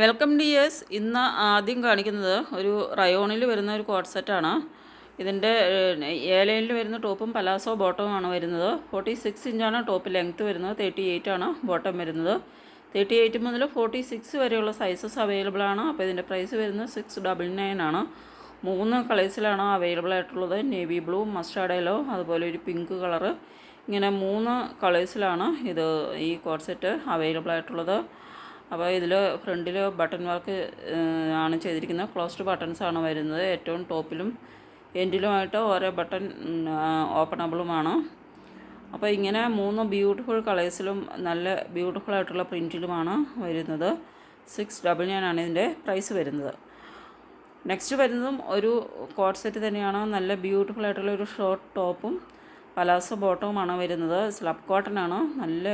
Welcome dears ഇന്ന് ആദ്യം കാണിക്കുന്നത് ഒരു റയോണിൽ വരുന്ന ഒരു കോട്ട് സെറ്റാണ് ഇതിന്റെ ഏലയിൽ വരുന്ന ടോപ്പും പലാസോ ബോട്ടവുമാണ് വരുന്നത്. ഫോർട്ടി സിക്സ് ഇഞ്ചാണ് ടോപ്പ് ലെങ്ത്ത് വരുന്നത്. തേർട്ടി എയ്റ്റ് ആണ് ബോട്ടം വരുന്നത്. തേർട്ടി എയ്റ്റ് മുതൽ ഫോർട്ടി സിക്സ് വരെയുള്ള സൈസസ് അവൈലബിൾ ആണ്. അപ്പോൾ ഇതിന്റെ പ്രൈസ് വരുന്നത് സിക്സ് ഡബിൾ നയൻ ആണ്. മൂന്ന് കളേഴ്സിലാണ് അവൈലബിൾ ആയിട്ടുള്ളത്. നേവി ബ്ലൂ മസ്റ്റാർഡ് യെല്ലോ അതുപോലെ ഒരു പിങ്ക് കളറ് ഇങ്ങനെ മൂന്ന് കളേഴ്സിലാണ് ഇത് ഈ കോഡ് സെറ്റ് അവൈലബിൾ ആയിട്ടുള്ളത്. അപ്പോൾ ഇതിൽ ഫ്രണ്ടിൽ ബട്ടൺ വർക്ക് ആണ് ചെയ്തിരിക്കുന്നത്. ക്ലോസ്ഡ് ബട്ടൺസ് ആണ് വരുന്നത്. ഏറ്റവും ടോപ്പിലും എൻഡിലുമായിട്ട് ഓരോ ബട്ടൺ ഓപ്പണബിളുമാണ്. അപ്പോൾ ഇങ്ങനെ മൂന്ന് ബ്യൂട്ടിഫുൾ കളേഴ്സിലും നല്ല ബ്യൂട്ടിഫുൾ ആയിട്ടുള്ള പ്രിന്റിലുമാണ് വരുന്നത്. സിക്സ് ഡബിൾ നയൻ ആണ് ഇതിന്റെ പ്രൈസ് വരുന്നത്. നെക്സ്റ്റ് വരുന്നതും ഒരു കോട്ട് സെറ്റ് തന്നെയാണ്. നല്ല ബ്യൂട്ടിഫുൾ ആയിട്ടുള്ള ഒരു ഷോർട്ട് ടോപ്പും പലാസോ ബോട്ടവുമാണ് വരുന്നത്. സ്ലബ് കോട്ടൺ ആണ്. നല്ല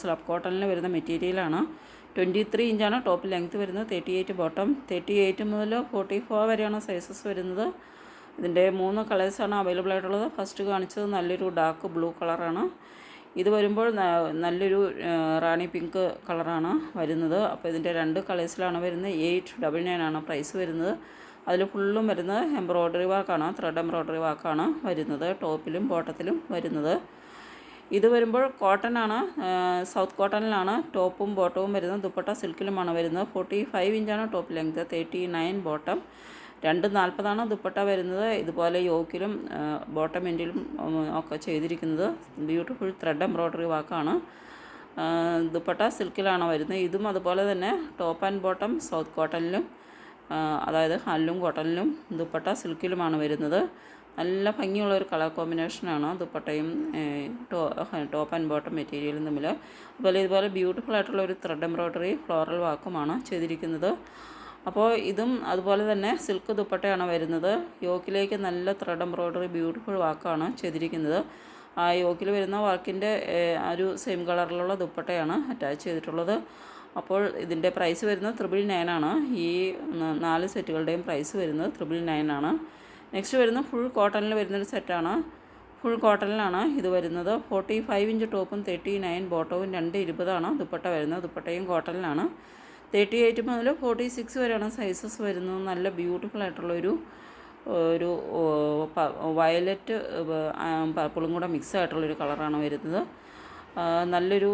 സ്ലബ് കോട്ടണിൽ വരുന്ന മെറ്റീരിയലാണ്. ട്വന്റി ത്രീ ഇഞ്ചാണ് ടോപ്പ് ലെങ്ത്ത് വരുന്നത്. Thirty eight bottom. Thirty eight മുതൽ ഫോർട്ടി ഫോർ വരെയാണ് സൈസസ് വരുന്നത്. ഇതിന്റെ മൂന്ന് കളേഴ്സാണ് അവൈലബിൾ ആയിട്ടുള്ളത് ഫസ്റ്റ് കാണിച്ചത് നല്ലൊരു ഡാർക്ക് ബ്ലൂ കളറാണ്. ഇത് വരുമ്പോൾ നല്ലൊരു റാണി പിങ്ക് കളറാണ് വരുന്നത്. അപ്പോൾ ഇതിന്റെ രണ്ട് കളേഴ്സിലാണ് വരുന്നത്. എയ്റ്റ് ഡബിൾ നയൻ ആണ് പ്രൈസ് വരുന്നത്. അതിൽ ഫുള്ളും വരുന്നത് എംബ്രോയ്ഡറി വർക്കാണ്. ത്രെഡ് എംബ്രോയ്ഡറി വർക്കാണ് വരുന്നത്. ടോപ്പിലും ബോട്ടത്തിലും വരുന്നത്. ഇത് വരുമ്പോൾ കോട്ടൺ ആണ് സൗത്ത് കോട്ടണിലാണ് ടോപ്പും ബോട്ടവും വരുന്നത്. ദുപ്പട്ട സിൽക്കിലുമാണ് വരുന്നത്. ഫോർട്ടി ഫൈവ് ഇഞ്ചാണ് top length. Thirty nine bottom. രണ്ട് നാൽപ്പതാണ് ദുപ്പട്ട വരുന്നത്. ഇതുപോലെ യോക്കിലും ബോട്ടം എൻഡിലും ഒക്കെ ചെയ്തിരിക്കുന്നത്. ബ്യൂട്ടിഫുൾ ത്രെഡ് എംബ്രോയ്ഡറി വാക്കാണ് ദുപ്പട്ട സിൽക്കിലാണ് വരുന്നത്. ഇതും അതുപോലെ തന്നെ ടോപ്പ് ആൻഡ് ബോട്ടം സൗത്ത് കോട്ടണിലും അതായത് ഹല്ലും കോട്ടണിലും ദുപ്പട്ട സിൽക്കിലുമാണ് വരുന്നത്. നല്ല ഭംഗിയുള്ള ഒരു കളർ കോമ്പിനേഷനാണ് ദുപ്പട്ടയും ടോപ്പ് ആൻഡ് ബോട്ടം മെറ്റീരിയലും തമ്മിൽ അതുപോലെ ഇതുപോലെ ബ്യൂട്ടിഫുൾ ആയിട്ടുള്ള ഒരു ത്രെഡ് എംബ്രോയ്ഡറി ഫ്ലോറൽ വാക്കുമാണ് ചെയ്തിരിക്കുന്നത്. അപ്പോൾ ഇതും അതുപോലെ തന്നെ സിൽക്ക് ദുപ്പട്ടയാണ് വരുന്നത്. യോക്കിലേക്ക് നല്ല ത്രെഡ് എംബ്രോയ്ഡറി ബ്യൂട്ടിഫുൾ വാക്കാണ് ചെയ്തിരിക്കുന്നത്. ആ യോക്കിൽ വരുന്ന വർക്കിന്റെ ഒരു സെയിം കളറിലുള്ള ദുപ്പട്ടയാണ് അറ്റാച്ച് ചെയ്തിട്ടുള്ളത്. അപ്പോൾ ഇതിന്റെ പ്രൈസ് വരുന്നത് ത്രിബിൾ നയൻ ആണ്. ഈ നാല് സെറ്റുകളുടെയും പ്രൈസ് വരുന്നത് ത്രിബിൾ നയൻ ആണ്. നെക്സ്റ്റ് വരുന്ന ഫുൾ കോട്ടണിൽ വരുന്നൊരു സെറ്റാണ് ഫുൾ കോട്ടണിലാണ് ഇത് വരുന്നത്. ഫോർട്ടി ഫൈവ് ഇഞ്ച് ടോപ്പും തേർട്ടി നയൻ ബോട്ടവും രണ്ട് ഇരുപതാണ് ദുപ്പട്ട വരുന്നത്. ദുപ്പട്ടയും കോട്ടണിലാണ് തേർട്ടി എയ്റ്റ് മുതൽ ഫോർട്ടി സിക്സ് വരെയാണ് സൈസസ് വരുന്നത്. നല്ല ബ്യൂട്ടിഫുൾ ആയിട്ടുള്ളൊരു ഒരു വയലറ്റ് പർപ്പിളും കൂടെ മിക്സ് ആയിട്ടുള്ളൊരു കളറാണ് വരുന്നത്. നല്ലൊരു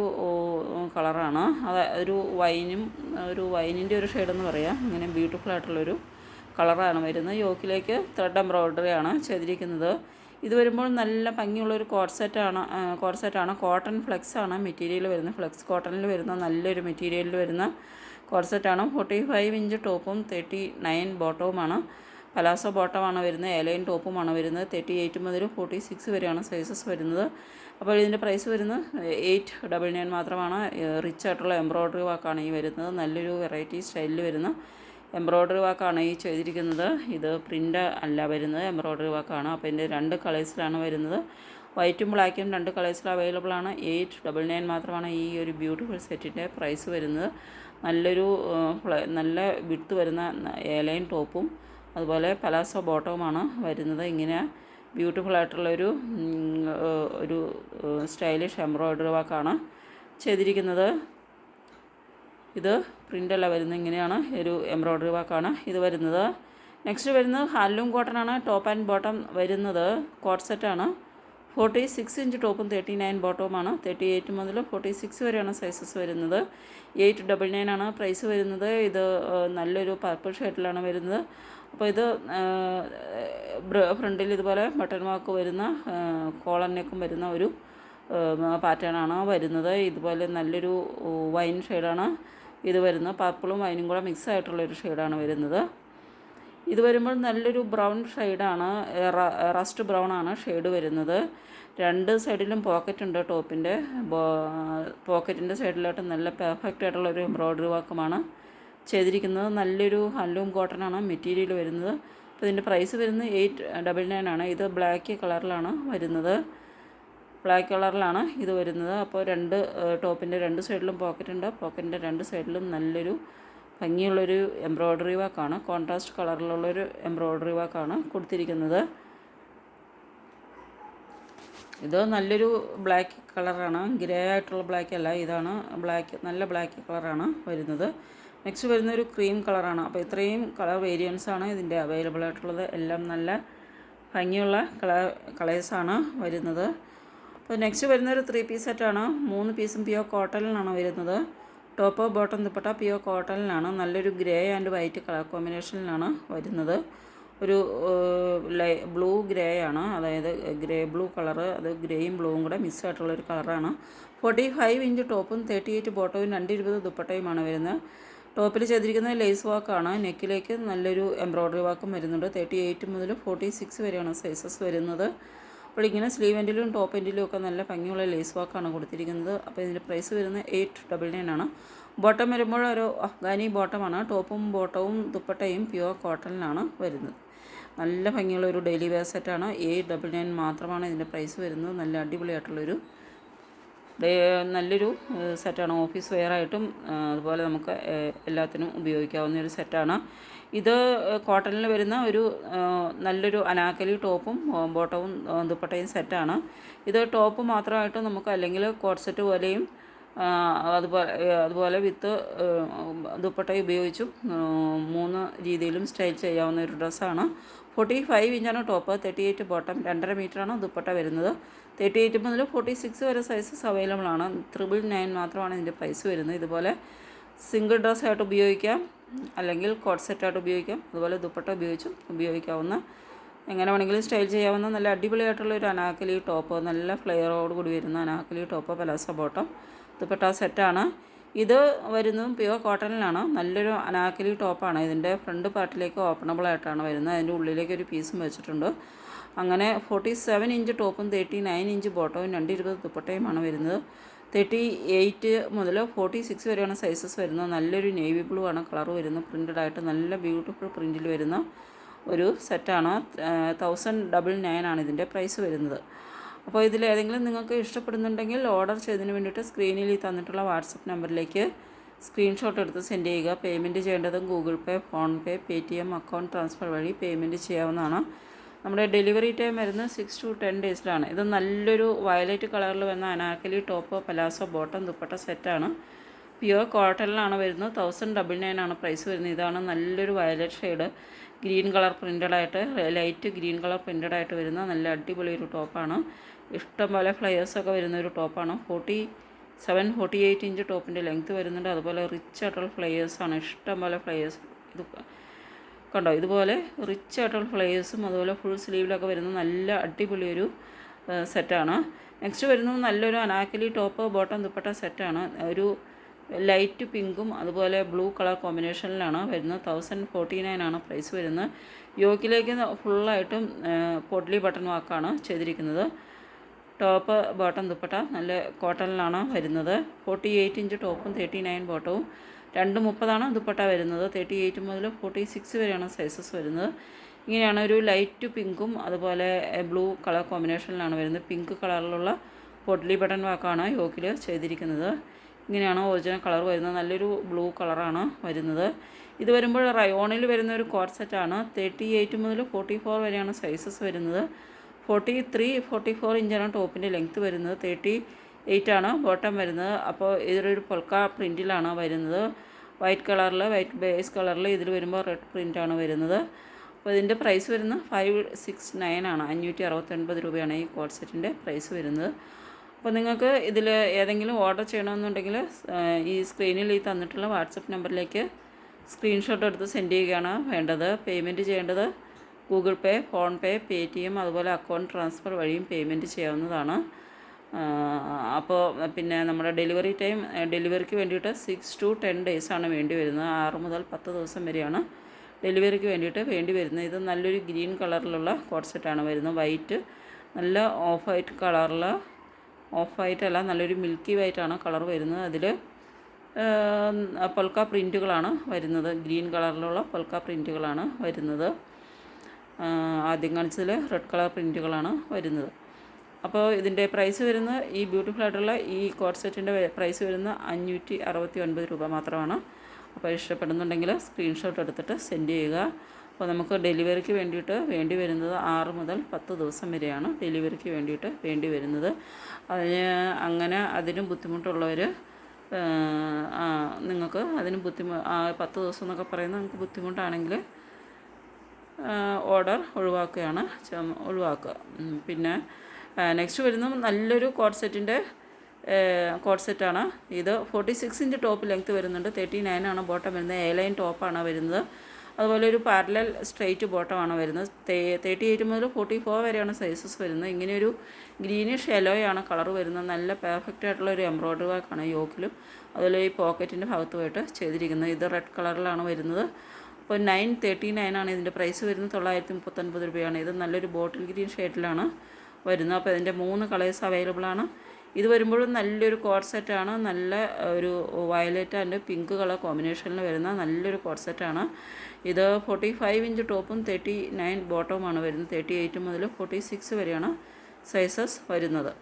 കളറാണ് അത് ഒരു വൈനും ഒരു വൈനിന്റെ ഒരു ഷെയ്ഡെന്ന് പറയാം. അങ്ങനെ ബ്യൂട്ടിഫുൾ ആയിട്ടുള്ളൊരു കളറാണ് വരുന്നത്. യോക്കിലേക്ക് ത്രെഡ് എംബ്രോയ്ഡറി ആണ് ചെയ്തിരിക്കുന്നത്. ഇത് വരുമ്പോൾ നല്ല ഭംഗിയുള്ളൊരു കോർസെറ്റാണ് കോർസെറ്റാണ് കോട്ട് സെറ്റാണ് കോട്ടൺ ഫ്ലെക്സ് ആണ് മെറ്റീരിയൽ വരുന്നത്. ഫ്ലെക്സ് കോട്ടണിൽ വരുന്ന നല്ലൊരു മെറ്റീരിയലിൽ വരുന്ന കോർസെറ്റാണ് സെറ്റാണ് ഫോർട്ടി ഫൈവ് ഇഞ്ച് ടോപ്പും തേർട്ടി നയൻ ബോട്ടവുമാണ് പലാസോ ബോട്ടമാണ് വരുന്നത്. എലൈൻ ടോപ്പുമാണ് വരുന്നത്. തേർട്ടി എയ്റ്റ് മുതൽ ഫോർട്ടി സിക്സ് വരെയാണ് സൈസസ് വരുന്നത്. അപ്പോൾ ഇതിന്റെ പ്രൈസ് വരുന്നത് എയ്റ്റ് ഡബിൾ നയൻ മാത്രമാണ്. റിച്ച് ആയിട്ടുള്ള എംബ്രോയ്ഡറി വർക്കാണ് ഈ വരുന്നത്. നല്ലൊരു വെറൈറ്റി സ്റ്റൈലിൽ വരുന്ന എംബ്രോയ്ഡറി വർക്കാണ് ഈ ചെയ്തിരിക്കുന്നത്. ഇത് പ്രിന്റ് അല്ല വരുന്നത് എംബ്രോയ്ഡറി വർക്കാണ്. അപ്പോൾ ഇതിന്റെ രണ്ട് കളേഴ്സിലാണ് വരുന്നത്. വൈറ്റും ബ്ലാക്കും രണ്ട് കളേഴ്സിൽ അവൈലബിൾ ആണ്. എയ്റ്റ് ഡബിൾ നയൻ മാത്രമാണ് ഈ ഒരു ബ്യൂട്ടിഫുൾ സെറ്റിന്റെ പ്രൈസ് വരുന്നത്. നല്ലൊരു നല്ല വിട്ട് വരുന്ന ഏലൈൻ ടോപ്പും അതുപോലെ പലാസോ ബോട്ടവുമാണ് വരുന്നത്. ഇങ്ങനെ ബ്യൂട്ടിഫുൾ ആയിട്ടുള്ളൊരു ഒരു സ്റ്റൈലിഷ് എംബ്രോയ്ഡറി വർക്കാണ് ചെയ്തിരിക്കുന്നത്. ഇത് പ്രിന്റല്ല വരുന്നത് ഇങ്ങനെയാണ്. ഒരു എംബ്രോയ്ഡറി വർക്കാണ് ഇത് വരുന്നത്. നെക്സ്റ്റ് വരുന്നത് ഹാൻഡ്ലൂം ആണ് ടോപ്പ് ആൻഡ് ബോട്ടം വരുന്നത്. കോട്ട് സെറ്റാണ് ഫോർട്ടി സിക്സ് ഇഞ്ച് ടോപ്പും തേർട്ടി നയൻ ബോട്ടവുമാണ് തേർട്ടി എയ്റ്റ് മുതൽ ഫോർട്ടി സിക്സ് വരെയാണ് സൈസസ് വരുന്നത്. എയ്റ്റ് ഡബിൾ നയൻ ആണ് പ്രൈസ് വരുന്നത്. ഇത് നല്ലൊരു പർപ്പിൾ ഷെയ്ഡിലാണ് വരുന്നത്. അപ്പോൾ ഇത് ഫ്രണ്ടിൽ ഇതുപോലെ ബട്ടൺ വാക്ക് വരുന്ന കോളർ നെക്കും വരുന്ന ഒരു പാറ്റേണാണ് വരുന്നത്. ഇതുപോലെ നല്ലൊരു വൈൻ ഷെയ്ഡാണ് ഇത് വരുന്നത് പർപ്പിളും വൈനും കൂടെ മിക്സ് ആയിട്ടുള്ളൊരു ഷെയ്ഡാണ് വരുന്നത്. ഇത് വരുമ്പോൾ നല്ലൊരു ബ്രൗൺ ഷെയ്ഡാണ് റസ്റ്റ് ബ്രൗൺ ആണ് ഷെയ്ഡ് വരുന്നത്. രണ്ട് സൈഡിലും പോക്കറ്റ് ഉണ്ട് ടോപ്പിന്റെ പോക്കറ്റിന്റെ സൈഡിലോട്ട് നല്ല പെർഫെക്റ്റ് ആയിട്ടുള്ളൊരു എംബ്രോയ്ഡറി വർക്കുമാണ് ചെയ്തിരിക്കുന്നത്. നല്ലൊരു ഹല്ലൂം കോട്ടൺ ആണ് മെറ്റീരിയൽ വരുന്നത്. അപ്പോൾ ഇതിന്റെ പ്രൈസ് വരുന്നത് എയ്റ്റ് ഡബിൾ നയൻ ആണ്. ഇത് ബ്ലാക്ക് കളറിലാണ് വരുന്നത്. ബ്ലാക്ക് കളറിലാണ് ഇത് വരുന്നത്. അപ്പോൾ രണ്ട് ടോപ്പിന്റെ രണ്ട് സൈഡിലും പോക്കറ്റ് ഉണ്ട്. പോക്കറ്റിന്റെ രണ്ട് സൈഡിലും നല്ലൊരു ഭംഗിയുള്ളൊരു എംബ്രോയ്ഡറി വാക്കാണ് കോൺട്രാസ്റ്റ് കളറിലുള്ളൊരു എംബ്രോയ്ഡറി വാക്കാണ് കൊടുത്തിരിക്കുന്നത്. ഇത് നല്ലൊരു ബ്ലാക്ക് കളറാണ് ഗ്രേ ആയിട്ടുള്ള ബ്ലാക്ക് അല്ല. ഇതാണ് ബ്ലാക്ക് നല്ല ബ്ലാക്ക് കളറാണ് വരുന്നത്. നെക്സ്റ്റ് വരുന്ന ഒരു ക്രീം കളറാണ് അപ്പോൾ ഇത്രയും കളർ വേരിയൻസ് ആണ് ഇതിന്റെ അവൈലബിൾ ആയിട്ടുള്ളത്. എല്ലാം നല്ല ഭംഗിയുള്ള കളർ കളേഴ്സാണ് വരുന്നത്. അപ്പോൾ നെക്സ്റ്റ് വരുന്നൊരു ത്രീ പീസ് സെറ്റാണ് മൂന്ന് പീസും പിയോ കോട്ടണിലാണ് വരുന്നത്. ടോപ്പ് ബോട്ടം ദുപ്പട്ട പിയോ കോട്ടണിലാണ് നല്ലൊരു ഗ്രേ ആൻഡ് വൈറ്റ് കളർ കോമ്പിനേഷനിലാണ് വരുന്നത്. ഒരു ലൈ ബ്ലൂ ഗ്രേ ആണ്. അതായത് ഗ്രേ ബ്ലൂ കളറ് അത് ഗ്രേയും ബ്ലൂവും കൂടെ മിക്സ് ആയിട്ടുള്ളൊരു കളറാണ് ഫോർട്ടി ഫൈവ് ഇഞ്ച് ടോപ്പും തേർട്ടി എയ്റ്റ് ബോട്ടവും രണ്ട് ഇരുപത് ദുപ്പട്ടയുമാണ് വരുന്നത്. ടോപ്പിൽ ചെയ്തിരിക്കുന്നത് ലേസ് വാക്കാണ് നെക്കിലേക്ക് നല്ലൊരു എംബ്രോയ്ഡറി വാക്കും വരുന്നുണ്ട്. തേർട്ടി എയ്റ്റ് മുതൽ ഫോർട്ടി സിക്സ് വരെയാണ് സൈസസ് വരുന്നത്. അപ്പോൾ ഇങ്ങനെ സ്ലീവ് എൻഡിലും ടോപ്പ് എൻഡിലും ഒക്കെ നല്ല ഭംഗിയുള്ള ലേസ് വർക്കാണ് കൊടുത്തിരിക്കുന്നത്. അപ്പോൾ ഇതിന്റെ പ്രൈസ് വരുന്നത് എയ്റ്റ് ഡബിൾ നയൻ ആണ്. ബോട്ടം വരുമ്പോൾ ഒരു അഫ്ഗാനി ബോട്ടമാണ് ടോപ്പും ബോട്ടവും ദുപ്പട്ടയും പ്യുവർ കോട്ടണിലാണ് വരുന്നത്. നല്ല ഭംഗിയുള്ള ഒരു ഡെയിലി വെയർ സെറ്റാണ് എയ്റ്റ് ഡബിൾ നയൻ മാത്രമാണ് ഇതിന്റെ പ്രൈസ് വരുന്നത്. നല്ല അടിപൊളിയായിട്ടുള്ളൊരു നല്ലൊരു സെറ്റാണ് ഓഫീസ് വെയറായിട്ടും അതുപോലെ നമുക്ക് എല്ലാത്തിനും ഉപയോഗിക്കാവുന്ന ഒരു സെറ്റാണ് ഇത് കോട്ടണിൽ വരുന്ന ഒരു നല്ലൊരു അനാക്കലി ടോപ്പും ബോട്ടവും ദുപ്പട്ടയും സെറ്റാണ്. ഇത് ടോപ്പ് മാത്രമായിട്ട് നമുക്ക് അല്ലെങ്കിൽ കോട്ട് സെറ്റ് പോലെയും അതുപോലെ അതുപോലെ വിത്ത് ദുപ്പട്ട ഉപയോഗിച്ചും മൂന്ന് രീതിയിലും സ്റ്റൈൽ ചെയ്യാവുന്ന ഒരു ഡ്രസ്സാണ്. ഫോർട്ടി ഫൈവ് ഇഞ്ചാണ് ടോപ്പ് തേർട്ടി എയ്റ്റ് ബോട്ടം രണ്ടര മീറ്ററാണ് ദുപ്പട്ട വരുന്നത്. തേർട്ടി എയ്റ്റ് മുതൽ ഫോർട്ടി സിക്സ് വരെ സൈസസ് അവൈലബിൾ ആണ്. ത്രിബിൾ നയൻ മാത്രമാണ് ഇതിന്റെ പ്രൈസ് വരുന്നത്. ഇതുപോലെ സിംഗിൾ ഡ്രസ്സായിട്ട് ഉപയോഗിക്കാം. അല്ലെങ്കിൽ കോട്ട് സെറ്റായിട്ട് ഉപയോഗിക്കാം. അതുപോലെ ദുപ്പട്ട ഉപയോഗിച്ചും ഉപയോഗിക്കാവുന്ന എങ്ങനെ വേണമെങ്കിലും സ്റ്റൈൽ ചെയ്യാവുന്ന നല്ല അടിപൊളിയായിട്ടുള്ള ഒരു അനാക്കലി ടോപ്പ് നല്ല ഫ്ലെയറോട് കൂടി വരുന്ന anarkali top palazzo bottom. Dupatta സെറ്റാണ്. ഇത് വരുന്നതും പ്യുവർ കോട്ടണിലാണ്. നല്ലൊരു അനാക്കലി ടോപ്പാണ്. ഇതിന്റെ ഫ്രണ്ട് പാർട്ടിലേക്ക് ഓപ്പണബിൾ ആയിട്ടാണ് വരുന്നത്. അതിന്റെ ഉള്ളിലേക്ക് ഒരു പീസും വെച്ചിട്ടുണ്ട്. അങ്ങനെ ഫോർട്ടി സെവൻ ഇഞ്ച് ടോപ്പും തേർട്ടി നയൻ ഇഞ്ച് ബോട്ടവും രണ്ട് ഇരുപത് ദുപ്പട്ടയുമാണ് വരുന്നത്. തേർട്ടി എയ്റ്റ് മുതൽ ഫോർട്ടി സിക്സ് വരെയാണ് സൈസസ് വരുന്നത്. നല്ലൊരു നേവി ബ്ലൂ ആണ്. കളർ വരുന്നത് പ്രിന്റഡ് ആയിട്ട് നല്ല ബ്യൂട്ടിഫുൾ പ്രിന്റിൽ വരുന്ന ഒരു സെറ്റാണ് തൗസൻഡ് ഡബിൾ നയൻ ആണ് ഇതിന്റെ പ്രൈസ് വരുന്നത്. അപ്പോൾ ഇതിൽ ഏതെങ്കിലും നിങ്ങൾക്ക് ഇഷ്ടപ്പെടുന്നുണ്ടെങ്കിൽ ഓർഡർ ചെയ്തതിന് വേണ്ടിയിട്ട് സ്ക്രീനിൽ ഈ തന്നിട്ടുള്ള വാട്സപ്പ് നമ്പറിലേക്ക് സ്ക്രീൻഷോട്ട് എടുത്ത് സെൻഡ് ചെയ്യുക. പേയ്മെന്റ് ചെയ്യേണ്ടതും Google pay PhonePe Paytm account transfer വഴി പേയ്മെന്റ് ചെയ്യാവുന്നതാണ്. നമ്മുടെ ഡെലിവറി ടൈം വരുന്നത് സിക്സ് ടു ടെൻ ഡേയ്സിലാണ്. ഇത് നല്ലൊരു വയലറ്റ് കളറിൽ വന്ന anarkali top palazzo bottom dupatta സെറ്റാണ് പ്യുവർ കോട്ടണിലാണ് വരുന്നത്. തൗസൻഡ് ഡബിൾ നയൻ ആണ് പ്രൈസ് വരുന്നത്. ഇതാണ് നല്ലൊരു വയലറ്റ് ഷെയ്ഡ് ഗ്രീൻ കളർ പ്രിന്റഡായിട്ട് ലൈറ്റ് ഗ്രീൻ കളർ പ്രിന്റഡായിട്ട് വരുന്ന നല്ല അടിപൊളി ഒരു ടോപ്പാണ് ഇഷ്ടം പോലെ ഫ്ലയേഴ്സൊക്കെ വരുന്ന ഒരു ടോപ്പാണ് forty seven forty eight inch ടോപ്പിന്റെ ലെങ്ത്ത് വരുന്നുണ്ട്. അതുപോലെ റിച്ച് ആയിട്ടുള്ള ഫ്ലയേഴ്സാണ് ഇഷ്ടം പോലെ ഫ്ലയേഴ്സ് ഇത് കണ്ടോ ഇതുപോലെ റിച്ച് ആയിട്ടുള്ള ഫ്ലേഴ്സും അതുപോലെ ഫുൾ സ്ലീവിലൊക്കെ വരുന്ന നല്ല അടിപൊളിയൊരു സെറ്റാണ് നെക്സ്റ്റ് വരുന്നത് നല്ലൊരു അനാക്കലി ടോപ്പ് ബോട്ടം ദുപ്പട്ട സെറ്റാണ് ഒരു ലൈറ്റ് പിങ്കും അതുപോലെ ബ്ലൂ കളർ കോമ്പിനേഷനിലാണ് വരുന്നത്. തൗസൻഡ് ഫോർട്ടി നയൻ ആണ് പ്രൈസ് വരുന്നത്. യോക്കിലേക്ക് ഫുള്ളായിട്ടും പൊട്ട്ലി ബട്ടൺ വാക്കാണ് ചെയ്തിരിക്കുന്നത്. ടോപ്പ് ബോട്ടം ദുപ്പട്ട നല്ല കോട്ടണിലാണ് വരുന്നത്. ഫോർട്ടി എയ്റ്റ് ഇഞ്ച് ടോപ്പും തേർട്ടി നയൻ ബോട്ടവും രണ്ട് മുപ്പതാണ് ദുപ്പട്ട വരുന്നത്. തേർട്ടി എയ്റ്റ് മുതൽ ഫോർട്ടി സിക്സ് വരെയാണ് സൈസസ് വരുന്നത്. ഇങ്ങനെയാണ് ഒരു ലൈറ്റ് പിങ്കും അതുപോലെ ബ്ലൂ കളർ കോമ്പിനേഷനിലാണ് വരുന്നത്. പിങ്ക് കളറിലുള്ള പൊട്ട്ലി ബട്ടൺ വാക്കാണ് യോക്കിൽ ചെയ്തിരിക്കുന്നത്. ഇങ്ങനെയാണ് ഒറിജിനൽ കളർ വരുന്നത്. നല്ലൊരു ബ്ലൂ കളറാണ് വരുന്നത്. ഇത് വരുമ്പോൾ റയോണിൽ വരുന്ന ഒരു കോഡ് സെറ്റാണ് തേർട്ടി എയ്റ്റ് മുതൽ ഫോർട്ടി ഫോർ വരെയാണ് സൈസസ് വരുന്നത്. ഫോർട്ടി ത്രീ ഫോർട്ടി ഫോർ ഇഞ്ചാണ് ടോപ്പിന്റെ ലെങ്ത്ത് വരുന്നത്. തേർട്ടി എയ്റ്റ് ആണ് ബോട്ടം വരുന്നത്. അപ്പോൾ ഇതൊരു പൊൽക്ക പ്രിന്റിലാണ് വരുന്നത്. വൈറ്റ് കളറിൽ വൈറ്റ് ബേസ് കളറിൽ ഇതിൽ വരുമ്പോൾ റെഡ് പ്രിന്റാണ് വരുന്നത്. അപ്പോൾ ഇതിന്റെ പ്രൈസ് വരുന്നത് ഫൈവ് സിക്സ് നയൻ ആണ്. അഞ്ഞൂറ്റി അറുപത്തൊൻപത് രൂപയാണ് ഈ കോഡ് സെറ്റിന്റെ പ്രൈസ് വരുന്നത്. അപ്പോൾ നിങ്ങൾക്ക് ഇതിൽ ഏതെങ്കിലും ഓർഡർ ചെയ്യണമെന്നുണ്ടെങ്കിൽ ഈ സ്ക്രീനിൽ ഈ തന്നിട്ടുള്ള വാട്സപ്പ് നമ്പറിലേക്ക് സ്ക്രീൻഷോട്ട് എടുത്ത് സെൻഡ് ചെയ്യുകയാണ് വേണ്ടത്. പേയ്മെന്റ് ചെയ്യേണ്ടത് ഗൂഗിൾ പേ ഫോൺപേ പേ ടി എം അതുപോലെ അക്കൗണ്ട് ട്രാൻസ്ഫർ വഴിയും പേയ്മെന്റ് ചെയ്യാവുന്നതാണ്. അപ്പോൾ പിന്നെ നമ്മുടെ ഡെലിവറി ടൈം ഡെലിവറിക്ക് വേണ്ടിയിട്ട് സിക്സ് ടു ടെൻ ആണ് വേണ്ടി വരുന്നത്. ആറ് മുതൽ പത്ത് ദിവസം വരെയാണ് ഡെലിവറിക്ക് വേണ്ടിയിട്ട് വേണ്ടി വരുന്നത്. ഇത് നല്ലൊരു ഗ്രീൻ കളറിലുള്ള കോഡ്സെറ്റാണ് സെറ്റാണ് വരുന്നത്. വൈറ്റ് നല്ല ഓഫ് വൈറ്റ് കളറിൽ ഓഫ് വൈറ്റ് അല്ല നല്ലൊരു മിൽക്കി വൈറ്റാണ് കളർ വരുന്നത്. അതിൽ പൊൽക്ക പ്രിന്റുകളാണ് വരുന്നത്. ഗ്രീൻ കളറിലുള്ള പൊൽക്ക പ്രിന്റുകളാണ് വരുന്നത്. ആദ്യം കാണിച്ചതിൽ റെഡ് കളർ പ്രിന്റുകളാണ് വരുന്നത്. അപ്പോൾ ഇതിന്റെ പ്രൈസ് വരുന്നത് ഈ ബ്യൂട്ടിഫുൾ ആയിട്ടുള്ള ഈ കോട്ട് സെറ്റിന്റെ പ്രൈസ് വരുന്നത് അഞ്ഞൂറ്റി അറുപത്തി ഒൻപത് രൂപ മാത്രമാണ്. അപ്പോൾ ഇഷ്ടപ്പെടുന്നുണ്ടെങ്കിൽ സ്ക്രീൻഷോട്ട് എടുത്തിട്ട് സെൻഡ് ചെയ്യുക. അപ്പോൾ നമുക്ക് ഡെലിവറിക്ക് വേണ്ടിയിട്ട് വേണ്ടി വരുന്നത് ആറ് മുതൽ പത്ത് ദിവസം വരെയാണ് ഡെലിവറിക്ക് വേണ്ടിയിട്ട് വേണ്ടി വരുന്നത്. അതിന് അങ്ങനെ അതിനും ബുദ്ധിമുട്ടുള്ളവർ നിങ്ങൾക്ക് അതിന് ബുദ്ധിമു പത്ത് ദിവസം എന്നൊക്കെ പറയുന്നത് നിങ്ങൾക്ക് ബുദ്ധിമുട്ടാണെങ്കിൽ ഓർഡർ ഒഴിവാക്കുകയാണ്. ഒഴിവാക്കുക. പിന്നെ നെക്സ്റ്റ് വരുന്നത് നല്ലൊരു കോഡ് സെറ്റിന്റെ കോഡ് സെറ്റാണ് ഇത് forty six inch top length വരുന്നുണ്ട്. തേർട്ടി നയൻ ആണ് ബോട്ടം വരുന്നത്. എ ലൈൻ ടോപ്പാണ് വരുന്നത്. അതുപോലെ ഒരു പാരലൽ സ്ട്രെയിറ്റ് ബോട്ടമാണ് വരുന്നത്. തേർട്ടി എയ്റ്റ് മുതൽ ഫോർട്ടി ഫോർ വരെയാണ് സൈസസ് വരുന്നത്. ഇങ്ങനെയൊരു ഗ്രീനിഷ് യെലോയാണ് കളർ വരുന്നത്. നല്ല പെർഫെക്റ്റ് ആയിട്ടുള്ള ഒരു എംബ്രോയ്ഡറി വർക്കാണ് യോക്കിലും അതുപോലെ ഈ പോക്കറ്റിന്റെ ഭാഗത്തുമായിട്ട് ചെയ്തിരിക്കുന്നത്. ഇത് റെഡ് കളറിലാണ് വരുന്നത്. അപ്പോൾ നയൻ തേർട്ടി നയൻ ആണ് ഇതിന്റെ പ്രൈസ് വരുന്നത്. തൊള്ളായിരത്തി മുപ്പത്തൊൻപത് രൂപയാണ്. ഇത് നല്ലൊരു ബോട്ടിൽ ഗ്രീൻ ഷെയ്ഡിലാണ് വരുന്നത്. അപ്പോൾ ഇതിന്റെ മൂന്ന് കളേഴ്സ് അവൈലബിൾ ആണ്. ഇത് വരുമ്പോഴും നല്ലൊരു കോഡ് സെറ്റാണ് നല്ല ഒരു വയലറ്റ് ആൻഡ് പിങ്ക് കളർ കോമ്പിനേഷനിൽ വരുന്ന നല്ലൊരു കോഡ് സെറ്റാണ് ഇത് ഫോർട്ടി ഫൈവ് ഇഞ്ച് ടോപ്പും തേർട്ടി നയൻ ബോട്ടവുമാണ് വരുന്നത്. തേർട്ടി എയ്റ്റ് മുതൽ ഫോർട്ടി സിക്സ് വരെയാണ് സൈസസ് വരുന്നത്.